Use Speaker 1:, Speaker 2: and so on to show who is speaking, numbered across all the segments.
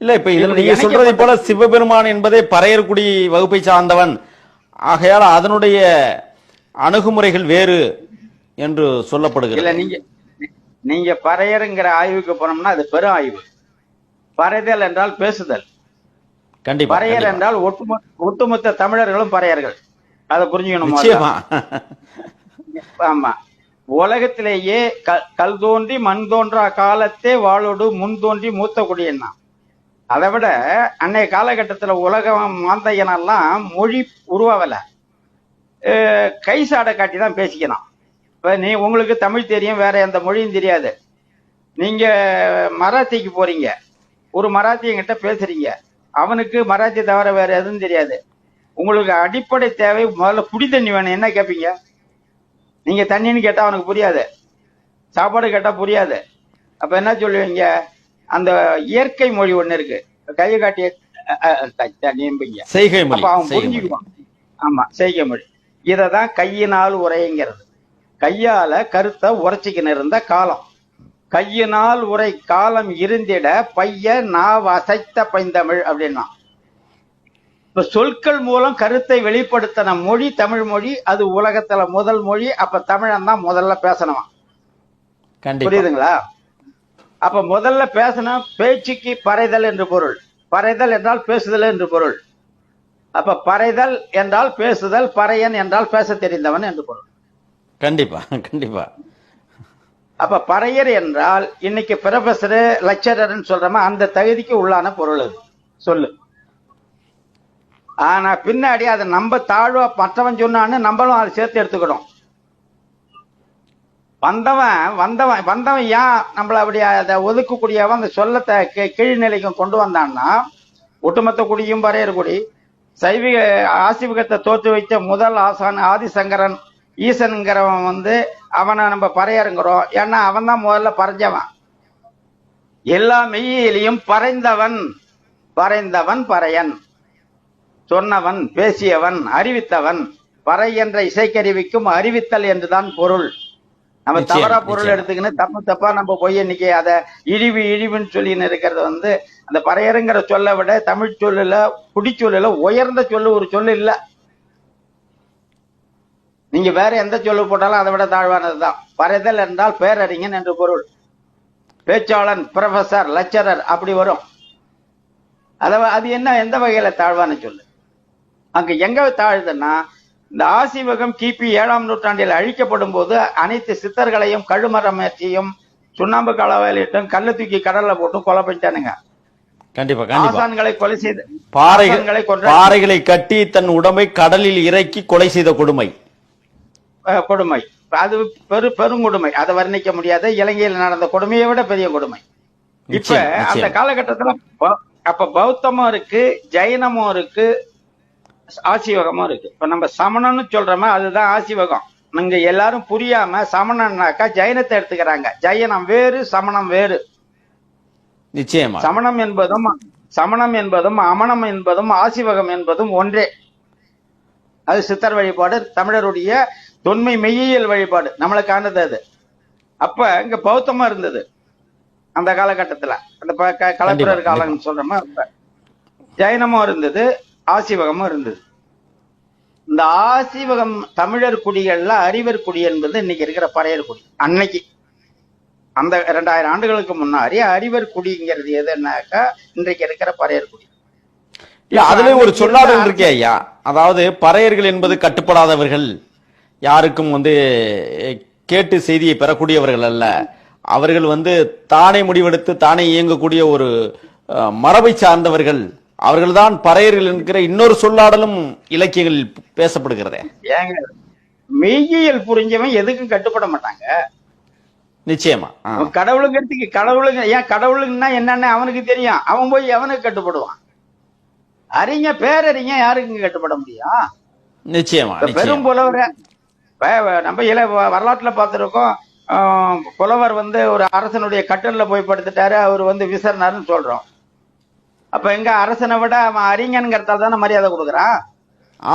Speaker 1: இல்ல இப்ப இதுல நீங்க சொல்றதை போல சிவபெருமான் என்பதே பறையர்குடி வகுப்பை சார்ந்தவன். ஆகையால் அதனுடைய அணுகுமுறைகள் வேறு என்று
Speaker 2: இல்ல
Speaker 1: சொல்லப்படுகிறது
Speaker 2: நீங்க நீங்க பறையருங்கிற ஆய்வுக்கு போனோம்னா அது பெரும் ஆய்வு. பறைதல் என்றால் பேசுதல்.
Speaker 1: கண்டிப்பா
Speaker 2: பறையர். என்றால் ஒட்டுமொத்த ஒட்டுமொத்த தமிழர்களும் பறையர்கள். அதை புரிஞ்சுக்கணும் ஆமா. உலகத்திலேயே கல் தோன்றி மண் தோன்றா காலத்தே வாழோடு முன் தோன்றி மூத்த குடியன்னா. அதை விட அன்னைய காலகட்டத்தில் உலகம் மாந்தையனெல்லாம் மொழி உருவாகலை கை சாடை காட்டி தான் பேசிக்கணும். இப்போ நீ உங்களுக்கு தமிழ் தெரியும் வேற எந்த மொழியும் தெரியாது. நீங்கள் மராத்திக்கு போகிறீங்க ஒரு மராத்தியங்கிட்ட பேசுறீங்க. அவனுக்கு மராத்தி தவிர வேற எதுவும் தெரியாது. உங்களுக்கு அடிப்படை தேவை முதல்ல குடி தண்ணி வேணும். என்ன கேட்பீங்க நீங்கள் தண்ணின்னு கேட்டால் அவனுக்கு புரியாது. சாப்பாடு கேட்டால் புரியாது. அப்போ என்ன சொல்லுவீங்க? அந்த இயற்கை மொழி ஒண்ணு இருக்கு. கையை காட்டி அஹ், அஹ், த- தண்ணிம்பீங்க
Speaker 1: செய்கை மொழி
Speaker 2: அவன் புரிஞ்சுக்குவான். ஆமா செய்கை மொழி. இததான் கையினால் உரைங்கிறது. கையால கருத்தை உரைச்சிக்கின்னு இருந்த காலம். கையினால் உரை காலம் இருந்திட பைய நாவ் அசைத்த பைந்தமிழ் அப்படின்னா. இப்ப சொற்கள் மூலம் கருத்தை வெளிப்படுத்தின மொழி தமிழ் மொழி அது உலகத்துல முதல் மொழி அப்ப தமிழன் தான் முதல்ல பேசணுமா? புரியுதுங்களா? அப்ப முதல்ல பேசினா பேச்சுக்கு பறைதல் என்று பொருள். பறைதல் என்றால் பேசுதல் என்று பொருள். அப்ப பறைதல் என்றால் பேசுதல் பறையன் என்றால் பேச தெரிந்தவன் என்று பொருள்.
Speaker 1: கண்டிப்பா கண்டிப்பா.
Speaker 2: அப்ப பறையர் என்றால் இன்னைக்கு ப்ரொஃபசர் லெக்சரர்னு சொல்றோமா அந்த தகுதிக்கு உள்ளான பொருள் அது. சொல்லு. ஆனா பின்னாடி அதை நம்ம தாழ்வா மற்றவன் சொன்னான்னு நம்மளும் அதை சேர்த்து எடுத்துக்கணும். வந்தவன் வந்தவன் வந்தவன் ஏன் நம்மள அப்படி அதை ஒதுக்கக்கூடியவன் அந்த சொல்லத்தை கீ- கீழ்நிலைக்கும் கொண்டு வந்தான்னா ஒட்டுமொத்த குடியும் பறையர் குடி. சைவிக ஆசிவகத்தை தோற்று வைத்த முதல் ஆசான் ஆதிசங்கரன் ஈசனுங்கிறவன் வந்து அவனை நம்ம பறையருங்கிறோம் ஏன்னா அவன் தான் முதல்ல பறைஞ்சவன். எல்லா மெய்யிலையும் பறைந்தவன் பறைந்தவன் பறையன். சொன்னவன் பேசியவன் அறிவித்தவன். பறை என்ற இசைக்கருவிக்கும் அறிவித்தல் என்றுதான் பொருள். நம்ம தவறா பொருள். எடுத்துக்கின்னு தப்பு தப்பா நம்ம போய் இன்னைக்கு அதை இழிவு இழிவுன்னு சொல்லின்னு இருக்கிறது வந்து அந்த பறையருங்கிற சொல்லை விட தமிழ் சொல்லுல குடிச்சொல்லுல உயர்ந்த சொல்லு ஒரு சொல்லு இல்ல. நீங்க வேற எந்த சொல்லு போட்டாலும் அதை விட தாழ்வானதுதான் பறைதல் என்றால் பேரறிஞன் என்று பொருள். பேச்சாளன் ப்ரொஃபசர் லெக்சரர் அப்படி வரும். அத அது என்ன எந்த வகையில தாழ்வான சொல்லு? அங்க எங்க தாழ்துன்னா இந்த ஆசிவகம் கிபி ஏழாம் நூற்றாண்டில் அழிக்கப்படும் போது அனைத்து சித்தர்களையும் கழுமரமேற்றியும் சுண்ணாம்பு களவாலிட்டும் கல்ல தூக்கி கடல்ல போட்டும் கொலை பண்ணிட்டானுங்க.
Speaker 1: கண்டிப்பா
Speaker 2: கொலை செய்து
Speaker 1: பாறைகள் பாறைகளை கட்டி தன் உடம்பை கடலில் இறக்கி கொலை செய்த கொடுமை.
Speaker 2: கொடுமை. அது பெரு பெருங்கொடுமை. அதை வர்ணிக்க முடியாத. இலங்கையில் நடந்த கொடுமையை விட பெரிய கொடுமை. இப்ப அந்த. காலகட்டத்துல அப்ப பௌத்தமும் இருக்கு ஜைனமும் இருக்கு ஆசிவகமும் இருக்கு. இப்ப நம்ம சமணம்னு சொல்றோமே அதுதான் ஆசிவகம் நீங்க எல்லாரும் புரியாம சமணம்னாக்கா ஜைனத்தை எடுத்துக்கிறாங்க. ஜைனம் வேறு சமணம் வேறு.
Speaker 1: நிச்சயமா.
Speaker 2: சமணம் என்பதும் சமணம் என்பதும் அமணம் என்பதும் ஆசிவகம் என்பதும் ஒன்றே. அது சித்தர் வழிபாடு தமிழருடைய தொன்மை மெய்யியல் வழிபாடு. நம்மளுக்கானது அது. அப்ப இங்க பௌத்தமா இருந்தது. அந்த காலகட்டத்துல. அந்த கலப்பிரர் காலம்னு சொல்றோமா அப்ப. ஜைனமும் இருந்தது. ஆசிவகமும் இருந்தது. இந்த ஆசிவகம் தமிழர் குடிகள்ல அறிவர் குடி என்பது இன்னைக்கு இருக்கிற பறையர் குடி. அன்னைக்கு. அந்த இரண்டாயிரம் ஆண்டுகளுக்கு முன்னாடி அறிவர் குடிங்கிறது எதுனாக்கா இன்றைக்கு இருக்கிற பறையர் குடி.
Speaker 1: அதுல ஒரு சொல்லாடல் இருக்கே ஐயா அதாவது பறையர்கள் என்பது கட்டுப்படாதவர்கள் யாருக்கும் வந்து கேட்டு செய்தியை பெறக்கூடியவர்கள் அல்ல. அவர்கள் வந்து தானே முடிவெடுத்து தானே இயங்கக்கூடிய ஒரு மரபை சார்ந்தவர்கள். அவர்கள்தான் பறையர்கள் என்கிற இன்னொரு சொல்லாடலும் இலக்கியங்களில் பேசப்படுகிறதே.
Speaker 2: ஏங்க மெய்யியல் புரிஞ்சவன் எதுக்கும் கட்டுப்பட மாட்டாங்க.
Speaker 1: நிச்சயமா
Speaker 2: கடவுளுங்கிறதுக்கு கடவுளுங்க ஏன் கடவுளுங்கன்னா என்னன்னு அவனுக்கு தெரியும். அவன் போய் எவனுக்கு கட்டுப்படுவான்? அறிஞ பேரறிஞ யாருக்குங்க கட்டுப்பட முடியும்?
Speaker 1: நிச்சயமா
Speaker 2: பெரும் புலவர் நம்ம இல வரலாற்றுல பார்த்திருக்கோம் புலவர் வந்து ஒரு அரசனுடைய கட்டல்ல போய் படுத்துட்டாரு அவர் வந்து விசர்னாருன்னு சொல்றோம். அப்ப எங்க அரசனை விட அவன் அறிஞன்கிறதால தானே மரியாதை கொடுக்குறான்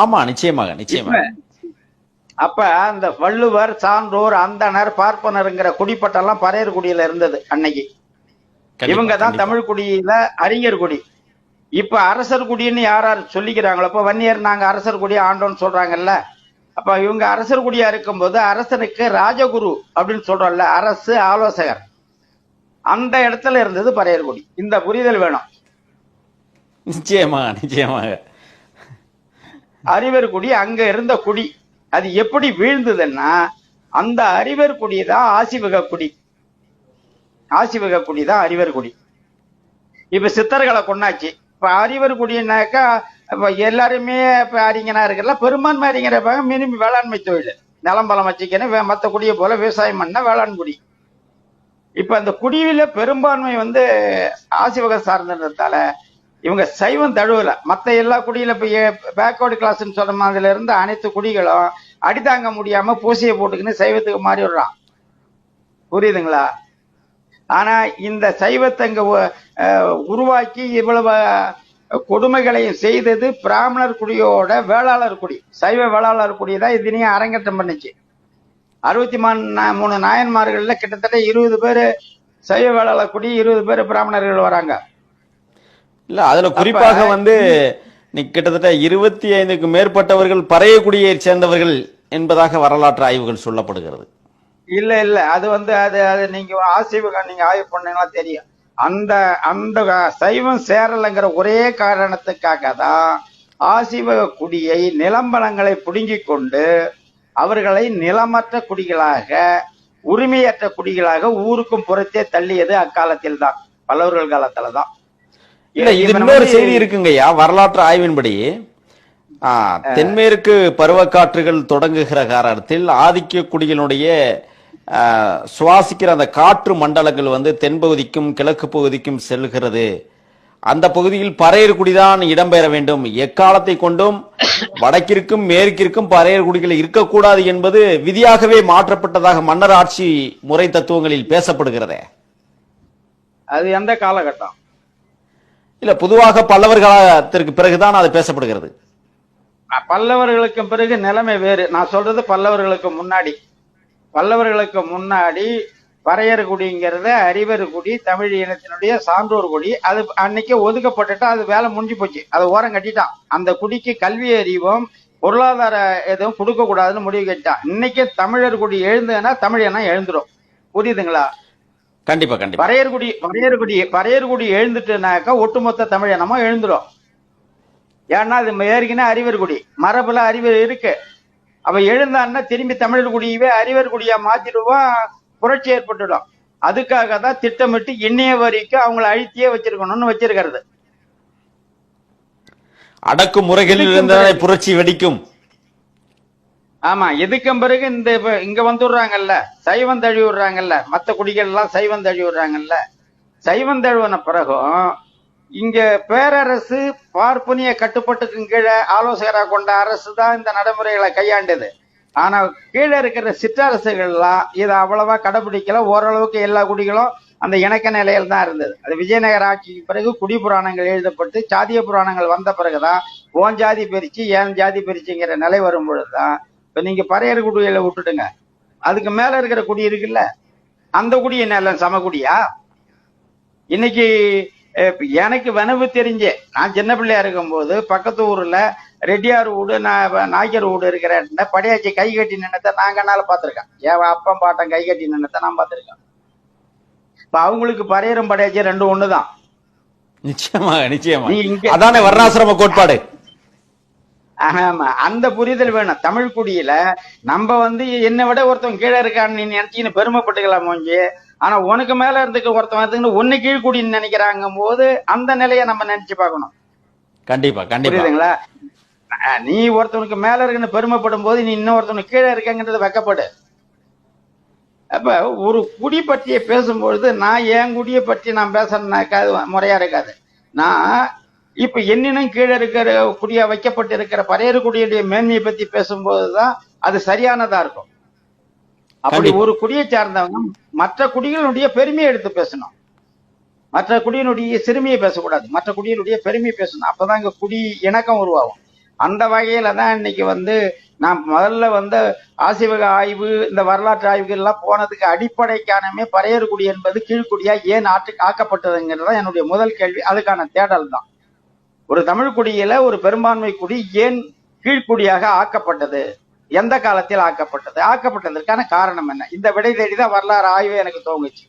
Speaker 1: ஆமா நிச்சயமாக நிச்சயமாக.
Speaker 2: அப்ப அந்த வள்ளுவர் சான்றோர் அந்தணர் பார்ப்பனருங்கிற குடிப்பட்டெல்லாம் பறையர் குடியில இருந்தது அன்னைக்கு. இவங்க தான். தமிழ் குடியில அறிஞர் குடி. இப்ப அரசர் குடின்னு யார் யார் சொல்லிக்கிறாங்களோ இப்ப வன்னியர் நாங்க அரசர் குடி ஆண்டோம்னு சொல்றாங்கல்ல. அப்ப இவங்க அரசர் குடியா இருக்கும்போது அரசனுக்கு ராஜகுரு அப்படின்னு சொல்றோம்ல அரசு ஆலோசகர். அந்த இடத்துல இருந்தது பறையர் குடி. இந்த புரிதல் வேணும்.
Speaker 1: நிச்சயமா நிச்சயமாக.
Speaker 2: அறிவர் குடி அங்க இருந்த குடி. அது எப்படி வீழ்ந்ததுன்னா அந்த அறிவர் குடி தான் ஆசிவக குடி. ஆசிவக குடி தான் அறிவர் குடி. இப்ப சித்தர்களை கொண்டாச்சு. இப்ப அறிவர் குடினாக்கா இப்ப எல்லாருமே இப்ப அறிஞனா இருக்கிறல பெரும்பான்மை அறிஞர் மினிமம் வேளாண்மை தொழில். நிலம் பலம் வச்சுக்கணும் மத்த குடியை போல விவசாயம் பண்ண வேளாண் குடி. இப்ப அந்த குடியில பெரும்பான்மை வந்து ஆசிவக சார்ந்திருந்ததால இவங்க சைவம் தழுவல. மத்த எல்லா குடியில இப்ப பேக்வர்டு கிளாஸ்ன்னு சொன்ன மாதிரில இருந்து அனைத்து குடிகளும் அடிதாங்க முடியாம பூசையை போட்டுக்கின்னு சைவத்துக்கு மாறி விடுறான் புரியுதுங்களா? ஆனா இந்த சைவத்தை இங்க உருவாக்கி இவ்வளவு கொடுமைகளையும் செய்தது பிராமணர் குடியோட வேளாளர் குடி. சைவ வேளாளர் குடி தான் இதனையும் அரங்கேற்றம் பண்ணுச்சு. அறுபத்தி மூணு நாயன்மார்கள்ல கிட்டத்தட்ட இருபது பேர் சைவ வேளாளர் குடி இருபது பேர் பிராமணர்கள் வராங்க.
Speaker 1: இல்ல அதுல குறிப்பாக வந்து நீ கிட்டத்தட்ட இருபத்தி ஐந்துக்கு மேற்பட்டவர்கள் பறையக்குடியை சேர்ந்தவர்கள் என்பதாக வரலாற்று ஆய்வுகள் சொல்லப்படுகிறது.
Speaker 2: இல்ல இல்ல. அது வந்து அது அது நீங்க ஆசிவக நீங்க ஆய்வு பண்ணீங்கன்னா தெரியும். அந்த அந்த சைவம் சேரலைங்கிற ஒரே காரணத்துக்காக தான் ஆசிவக குடியை நிலம்பலங்களை புடுங்கிக் கொண்டு அவர்களை நிலமற்ற குடிகளாக உரிமையற்ற குடிகளாக ஊருக்கும் புறத்தே தள்ளியது அக்காலத்தில் தான் பல்லவர்கள் காலத்துல தான்
Speaker 1: இல்ல இது இன்னொரு செய்தி இருக்குங்கய்யா வரலாற்று ஆய்வின்படி. தென்மேற்கு பருவக்காற்றுகள் தொடங்குகிற காரணத்தில் ஆதிக்க குடிகளுடைய சுவாசிக்கிற அந்த காற்று மண்டலங்கள் வந்து தென்பகுதிக்கும் கிழக்கு பகுதிக்கும் செல்கிறது. அந்த பகுதியில் பறையர் குடிதான் இடம்பெற வேண்டும். எக்காலத்தை கொண்டும் வடக்கிற்கும் மேற்கிற்கும் பறையர் குடிகள் இருக்கக்கூடாது என்பது விதியாகவே மாற்றப்பட்டதாக மன்னர் ஆட்சி முறை தத்துவங்களில் பேசப்படுகிறதே.
Speaker 2: அது எந்த காலகட்டம்?
Speaker 1: இல்ல பொதுவாக பல்லவர்களத்திற்கு பிறகுதான் அது பேசப்படுகிறது.
Speaker 2: பல்லவர்களுக்கு பிறகு நிலைமை வேறு. நான் சொல்றது பல்லவர்களுக்கு முன்னாடி. பல்லவர்களுக்கு முன்னாடி வரையர் குடிங்கிறத அறிவர் குடி தமிழ் இனத்தினுடைய சான்றோர் குடி. அது அன்னைக்கு ஒதுக்கப்பட்டுட்டா அது வேலை முடிஞ்சு போச்சு. அதை ஓரம் கட்டிட்டான். அந்த குடிக்கு கல்வி அறிவும் பொருளாதார எதுவும் கொடுக்க கூடாதுன்னு முடிவு கட்டிட்டான். இன்னைக்கு தமிழர் குடி எழுந்ததுன்னா தமிழ் இனம் எழுந்துரும். புரியுதுங்களா?
Speaker 1: கண்டிப்பா கண்டிப்பா.
Speaker 2: பறையர்குடி பறையர்குடி பறையர்குடி எழுந்துட்டுனாக்கா ஒட்டுமொத்த தமிழ் இனமும் எழுந்துரும். ஏன்னா அது ஏற்கனவே அறிவர் குடி மரபுல அறிவர் இருக்கு. அவ எழுந்தான்னா திரும்பி தமிழர் குடியவே அறிவர் குடியா மாத்திடுவான் புரட்சி ஏற்பட்டுடும். அதுக்காக தான் திட்டமிட்டு இன்னைய வரைக்கும் அவங்கள அழுத்தியே வச்சிருக்கணும்னு வச்சிருக்கிறது.
Speaker 1: அடக்கு முறைகளில் இருந்தால் புரட்சி வெடிக்கும்.
Speaker 2: ஆமா எதுக்கும் பிறகு இந்த இங்க வந்துடுறாங்கல்ல சைவம் தழுவி விடுறாங்கல்ல மத்த குடிகள் எல்லாம் சைவம் தழுவி விடுறாங்கல்ல சைவம் தழுவின பிறகும் இங்க பேரரசு பார்ப்பனிய கட்டுப்பாட்டுக்கு கீழே ஆலோசகராக கொண்ட அரசு தான் இந்த நடைமுறைகளை கையாண்டது. ஆனா கீழே இருக்கிற சிற்றரசுகள்லாம் இதை அவ்வளவா கடைபிடிக்கல. ஓரளவுக்கு எல்லா குடிகளும் அந்த இணக்க நிலையில் தான் இருந்தது. அது விஜயநகர் ஆட்சிக்கு பிறகு குடி புராணங்கள் எழுதப்பட்டு சாதிய புராணங்கள் வந்த பிறகுதான் ஓன் ஜாதி பிரிச்சு ஏன் ஜாதி பிரிச்சுங்கிற நிலை வரும் பொழுதுதான் இப்ப நீங்க பறையர் குடியில விட்டுடுங்க. அதுக்கு மேல இருக்கிற குடி இருக்குல்ல அந்த குடி என்ன சமகுடியா இன்னைக்கு எனக்கு வனவு தெரிஞ்சே நான் சின்ன பிள்ளையா இருக்கும்போது பக்கத்து ஊர்ல ரெட்டியார் வீடு நா- நாய்க்கர் வீடு இருக்கிற இடத்துல படையாச்சி கை கட்டி நின்னத நான் கண்ணால பாத்திருக்கேன் என் அப்பன் பாட்டன் கை கட்டி நின்னத நான் பாத்திருக்கேன் இப்ப அவங்களுக்கு பறையரும் படையாச்சி ரெண்டும் ஒண்ணுதான்.
Speaker 1: நிச்சயமா நிச்சயமா
Speaker 2: நீ இங்க-
Speaker 1: அதானே வர்ணாசிரம கோட்பாடு.
Speaker 2: ஆமா. அந்த புரிதல் வேணும். தமிழ் குடியில நம்ம வந்து என்னை விட ஒருத்தன் கீழே இருக்கான்னு நீ நினைச்சின்னு பெருமைப்பட்டுக்கலாம் மோஞ்சி. ஆனா உனக்கு மேல இருந்துக்க ஒருத்தன் வந்துன்னு ஒன்னு கீழ்குடின்னு நினைக்கிறாங்க போது அந்த நிலையை நம்ம நினைச்சு பார்க்கணும்.
Speaker 1: கண்டிப்பா கண்டிப்பா.
Speaker 2: புரியுதுங்களா? நீ ஒருத்தனுக்கு மேல இருக்குன்னு பெருமைப்படும் போது நீ இன்னொருத்தனுக்கு கீழே இருக்கங்கிறது வெக்கப்படு. அப்ப ஒரு குடி பற்றிய பேசும்பொழுது நான் என் குடியை பற்றி நான் பேசணும்னாக்கா முறையா இருக்காது. நான் இப்ப என்னினும் கீழே இருக்கிற குடியா வைக்கப்பட்டு இருக்கிற பரையறு குடியுடைய மேன்மையை பத்தி பேசும்போதுதான் அது சரியானதா இருக்கும். அப்படி. ஒரு குடியை சார்ந்தவங்க மற்ற குடிகளுடைய பெருமையை எடுத்து பேசணும். மற்ற குடியினுடைய சிறுமியை பேசக்கூடாது. மற்ற குடியினுடைய பெருமையை பேசணும். அப்பதான் இங்க குடி இணக்கம் உருவாகும். அந்த வகையில தான் இன்னைக்கு வந்து நான் முதல்ல வந்து ஆசிவக ஆய்வு இந்த வரலாற்று ஆய்வுகள் எல்லாம் போனதுக்கு அடிப்படை காரணமே பறையர்குடி என்பது கீழ்குடியா ஏன் ஆற்றுக்கு ஆக்கப்பட்டதுங்கிறது தான் என்னுடைய முதல் கேள்வி. அதுக்கான தேடல் தான் ஒரு தமிழ் குடியில ஒரு பெரும்பான்மை குடி ஏன் கீழ்குடியாக ஆக்கப்பட்டது? எந்த காலத்தில் ஆக்கப்பட்டது? ஆக்கப்பட்டதற்கான காரணம் என்ன? இந்த விடை தேடிதான் வரலாறு ஆய்வு எனக்கு தோங்குச்சு